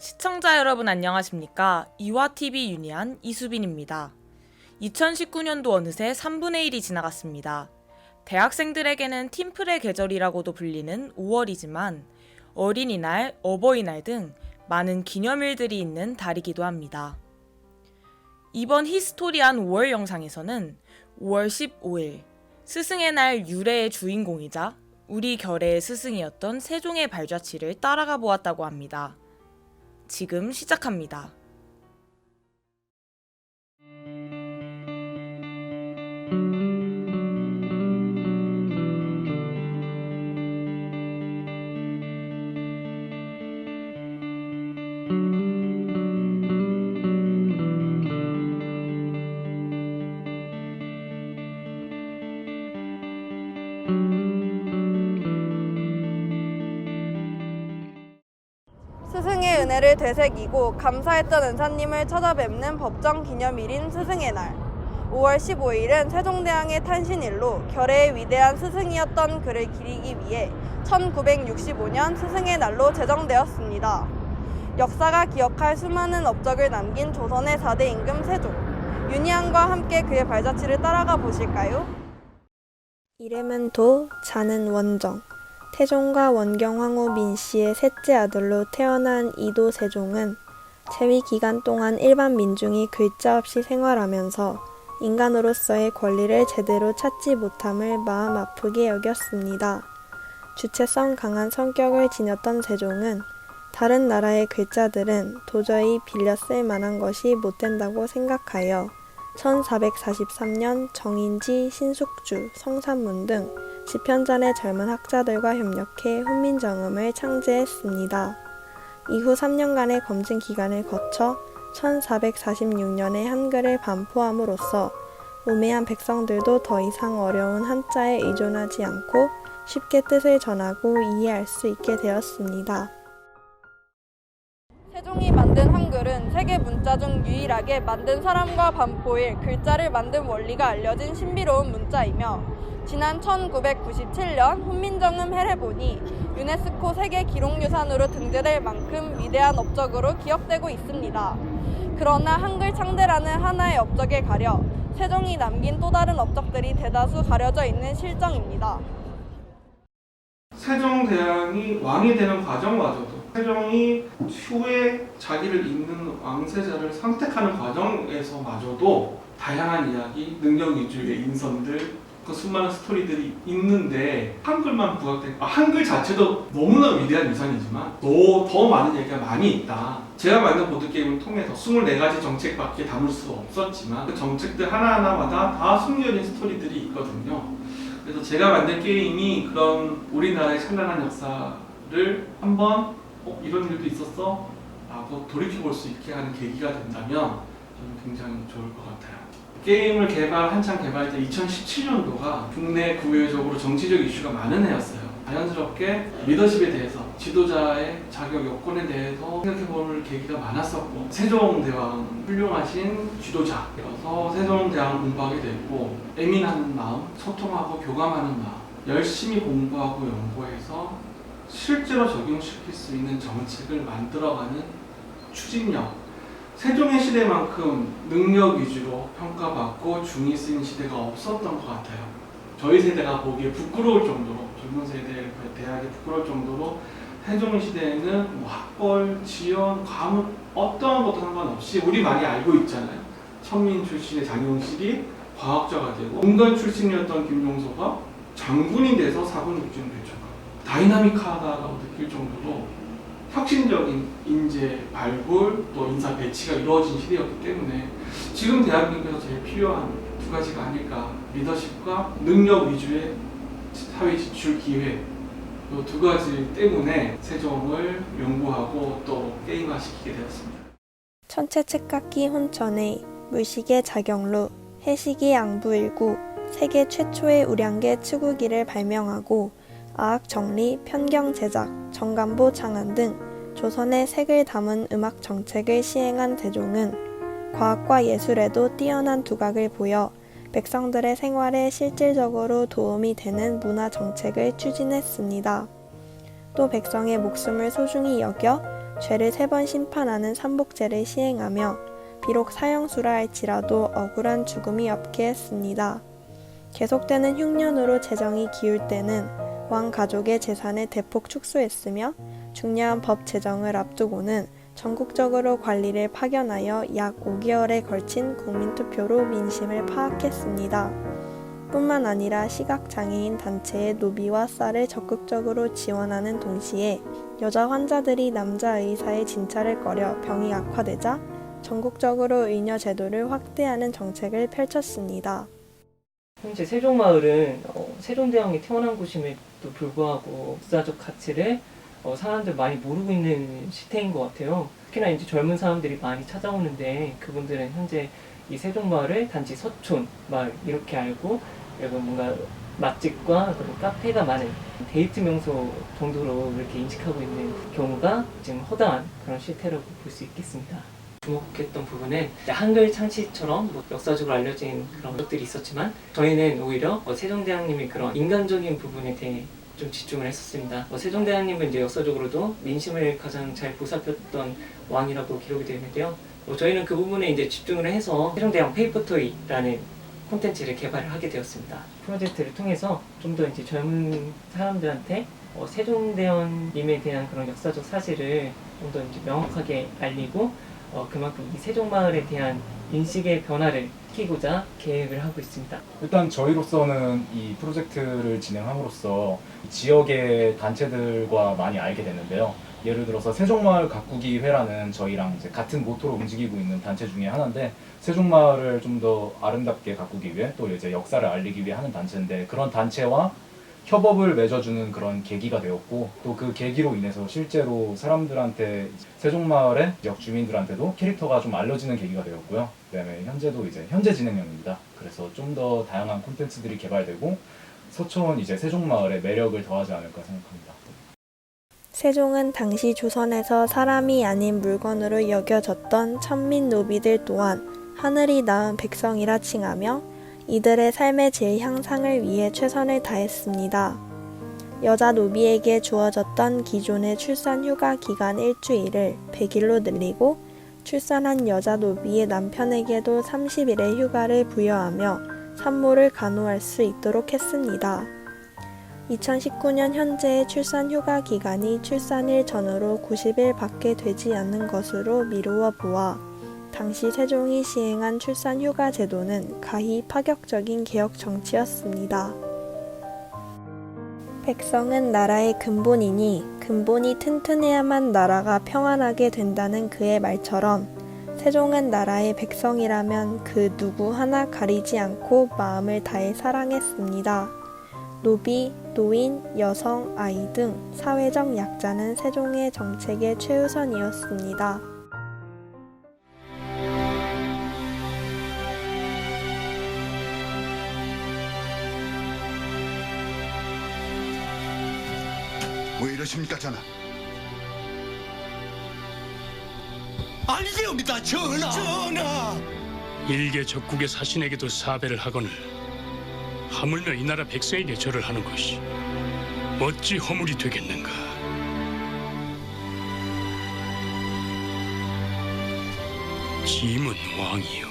시청자 여러분 안녕하십니까? 이화TV 유니한 이수빈입니다. 2019년도 어느새 3분의 1이 지나갔습니다. 대학생들에게는 팀플의 계절이라고도 불리는 5월이지만 어린이날, 어버이날 등 많은 기념일들이 있는 달이기도 합니다. 이번 히스토리한 5월 영상에서는 5월 15일 스승의 날 유래의 주인공이자 우리 결의의 스승이었던 세종의 발자취를 따라가 보았다고 합니다. 지금 시작합니다. 은혜를 되새기고 감사했던 은사님을 찾아뵙는 법정 기념일인 스승의 날. 5월 15일은 세종대왕의 탄신일로 결의의 위대한 스승이었던 그를 기리기 위해 1965년 스승의 날로 제정되었습니다. 역사가 기억할 수많은 업적을 남긴 조선의 4대 임금 세종. 윤희안과 함께 그의 발자취를 따라가 보실까요? 이름은 도, 자는 원정. 태종과 원경황후 민씨의 셋째 아들로 태어난 이도 세종은 재위 기간 동안 일반 민중이 글자 없이 생활하면서 인간으로서의 권리를 제대로 찾지 못함을 마음 아프게 여겼습니다. 주체성 강한 성격을 지녔던 세종은 다른 나라의 글자들은 도저히 빌려 쓸 만한 것이 못 된다고 생각하여 1443년 정인지, 신숙주, 성산문 등 지편전의 젊은 학자들과 협력해 훈민정음을 창제했습니다. 이후 3년간의 검증 기간을 거쳐 1446년에 한글을 반포함으로써 우매한 백성들도 더 이상 어려운 한자에 의존하지 않고 쉽게 뜻을 전하고 이해할 수 있게 되었습니다. 세종이 만든 한글은 세계 문자 중 유일하게 만든 사람과 반포일 글자를 만든 원리가 알려진 신비로운 문자이며 지난 1997년 훈민정음 해례본이 유네스코 세계 기록유산으로 등재될 만큼 위대한 업적으로 기억되고 있습니다. 그러나 한글 창대라는 하나의 업적에 가려 세종이 남긴 또 다른 업적들이 대다수 가려져 있는 실정입니다. 세종대왕이 왕이 되는 과정마저도 세종이 후에 자기를 잇는 왕세자를 선택하는 과정에서마저도 다양한 이야기, 능력 위주의 인선들, 그 수많은 스토리들이 있는데 한글만 부각된 아, 한글 자체도 너무나 위대한 유산이지만 더, 더 많은 얘기가 많이 있다. 제가 만든 보드게임을 통해서 24가지 정책밖에 담을 수 없었지만 그 정책들 하나하나마다 다 숨겨진 스토리들이 있거든요. 그래서 제가 만든 게임이 그런 우리나라의 찬란한 역사를 한번 어, 이런 일도 있었어? 라고 돌이켜볼 수 있게 하는 계기가 된다면 저는 굉장히 좋을 것 같아요. 게임을 개발 한창 개발할 때 2017년도가 국내 국외적으로 정치적 이슈가 많은 해였어요. 자연스럽게 리더십에 대해서 지도자의 자격 여건에 대해서 생각해볼 계기가 많았었고 세종대왕 훌륭하신 지도자여서 세종대왕 공부하게 됐고 예민한 마음, 소통하고 교감하는 마음 열심히 공부하고 연구해서 실제로 적용시킬 수 있는 정책을 만들어가는 추진력 세종의 시대만큼 능력 위주로 평가받고 중이 쓰인 시대가 없었던 것 같아요. 저희 세대가 보기에 부끄러울 정도로 젊은 세대 대학에 부끄러울 정도로 세종의 시대에는 뭐 학벌, 지연, 과문 어떠한 것도 상관없이 우리 많이 알고 있잖아요. 천민 출신의 장용실이 과학자가 되고 문관 출신이었던 김종서가 장군이 돼서 사군 육军배척하고 다이나믹하다라고 느낄 정도로 혁신적인 인재 발굴 또 인사 배치가 이루어진 시대였기 때문에 지금 대한민국에서 제일 필요한 두 가지가 아닐까 리더십과 능력 위주의 사회 지출 기회 이 두 가지 때문에 세종을 연구하고 또 게임화시키게 되었습니다. 천체 책깎이 혼천에 물시계 자경루, 해시기 양부 일구, 세계 최초의 우량계 치구기를 발명하고 아학 정리, 편경 제작, 정간보 창안 등 조선의 색을 담은 음악 정책을 시행한 세종은 과학과 예술에도 뛰어난 두각을 보여 백성들의 생활에 실질적으로 도움이 되는 문화 정책을 추진했습니다. 또 백성의 목숨을 소중히 여겨 죄를 세 번 심판하는 삼복제를 시행하며 비록 사형수라 할지라도 억울한 죽음이 없게 했습니다. 계속되는 흉년으로 재정이 기울 때는 왕 가족의 재산을 대폭 축소했으며 중요한 법 제정을 앞두고는 전국적으로 관리를 파견하여 약 5개월에 걸친 국민투표로 민심을 파악했습니다. 뿐만 아니라 시각장애인 단체의 노비와 쌀을 적극적으로 지원하는 동시에 여자 환자들이 남자 의사의 진찰을 꺼려 병이 악화되자 전국적으로 의녀 제도를 확대하는 정책을 펼쳤습니다. 현재 세종마을은 어, 세종대왕이 태어난 곳임에도 불구하고 역사적 가치를 어, 사람들 많이 모르고 있는 시대인 것 같아요. 특히나 이제 젊은 사람들이 많이 찾아오는데 그분들은 현재 이 세종마을을 단지 서촌 마을 이렇게 알고 그리고 뭔가 맛집과 그런 카페가 많은 데이트 명소 정도로 이렇게 인식하고 있는 경우가 지금 허다한 그런 실태라고 볼 수 있겠습니다. 주목했던 부분은 한글 창시처럼 뭐 역사적으로 알려진 그런 것들이 있었지만 저희는 오히려 어, 세종대왕님의 그런 인간적인 부분에 대해 좀 집중을 했었습니다. 어, 세종대왕님은 이제 역사적으로도 민심을 가장 잘 보살폈던 왕이라고 기록이 되는데요. 어, 저희는 그 부분에 이제 집중을 해서 세종대왕 페이퍼토이라는 콘텐츠를 개발을 하게 되었습니다. 프로젝트를 통해서 좀 더 이제 젊은 사람들한테 어, 세종대왕님에 대한 그런 역사적 사실을 좀 더 이제 명확하게 알리고 어, 그만큼 이 세종마을에 대한 인식의 변화를 시키고자 계획을 하고 있습니다. 일단 저희로서는 이 프로젝트를 진행함으로써 이 지역의 단체들과 많이 알게 됐는데요. 예를 들어서 세종마을 가꾸기 회라는 저희랑 이제 같은 모토로 움직이고 있는 단체 중에 하나인데 세종마을을 좀 더 아름답게 가꾸기 위해 또 이제 역사를 알리기 위해 하는 단체인데 그런 단체와 협업을 맺어주는 그런 계기가 되었고 또 그 계기로 인해서 실제로 사람들한테 세종마을의 지역 주민들한테도 캐릭터가 좀 알려지는 계기가 되었고요. 그다음에 현재도 이제 현재 진행형입니다. 그래서 좀 더 다양한 콘텐츠들이 개발되고 서촌 이제 세종마을의 매력을 더하지 않을까 생각합니다. 세종은 당시 조선에서 사람이 아닌 물건으로 여겨졌던 천민 노비들 또한 하늘이 낳은 백성이라 칭하며 이들의 삶의 질 향상을 위해 최선을 다했습니다. 여자 노비에게 주어졌던 기존의 출산 휴가 기간 일주일을 100일로 늘리고 출산한 여자 노비의 남편에게도 30일의 휴가를 부여하며 산모를 간호할 수 있도록 했습니다. 2019년 현재의 출산 휴가 기간이 출산일 전후로 90일 밖에 되지 않는 것으로 미루어 보아 당시 세종이 시행한 출산 휴가 제도는 가히 파격적인 개혁 정치였습니다. 백성은 나라의 근본이니 근본이 튼튼해야만 나라가 평안하게 된다는 그의 말처럼 세종은 나라의 백성이라면 그 누구 하나 가리지 않고 마음을 다해 사랑했습니다. 노비, 노인, 여성, 아이 등 사회적 약자는 세종의 정책의 최우선이었습니다. 왜 이러십니까 전하? 아니되옵니다 전하. 전하! 일개 적국의 사신에게도 사배를 하거늘 하물며 이 나라 백성에게 절을 하는 것이 어찌 허물이 되겠는가? 짐은 왕이요.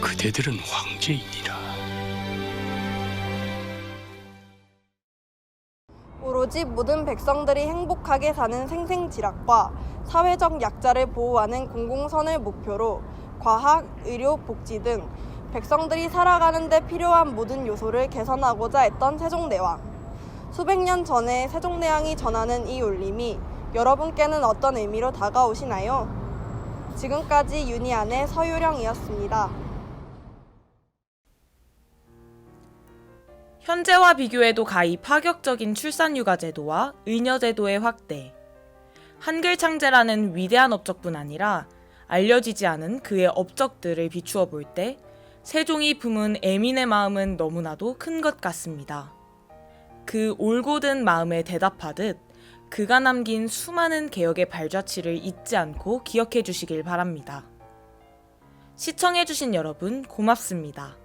그대들은 황제이니라 오로지 모든 백성들이 행복하게 사는 생생지락과 사회적 약자를 보호하는 공공선을 목표로 과학, 의료, 복지 등 백성들이 살아가는 데 필요한 모든 요소를 개선하고자 했던 세종대왕. 수백 년 전에 세종대왕이 전하는 이 울림이 여러분께는 어떤 의미로 다가오시나요? 지금까지 유니안의 서유령이었습니다. 현재와 비교해도 가히 파격적인 출산휴가 제도와 의녀 제도의 확대. 한글 창제라는 위대한 업적뿐 아니라 알려지지 않은 그의 업적들을 비추어 볼 때 세종이 품은 애민의 마음은 너무나도 큰 것 같습니다. 그 올곧은 마음에 대답하듯 그가 남긴 수많은 개혁의 발자취를 잊지 않고 기억해 주시길 바랍니다. 시청해 주신 여러분 고맙습니다.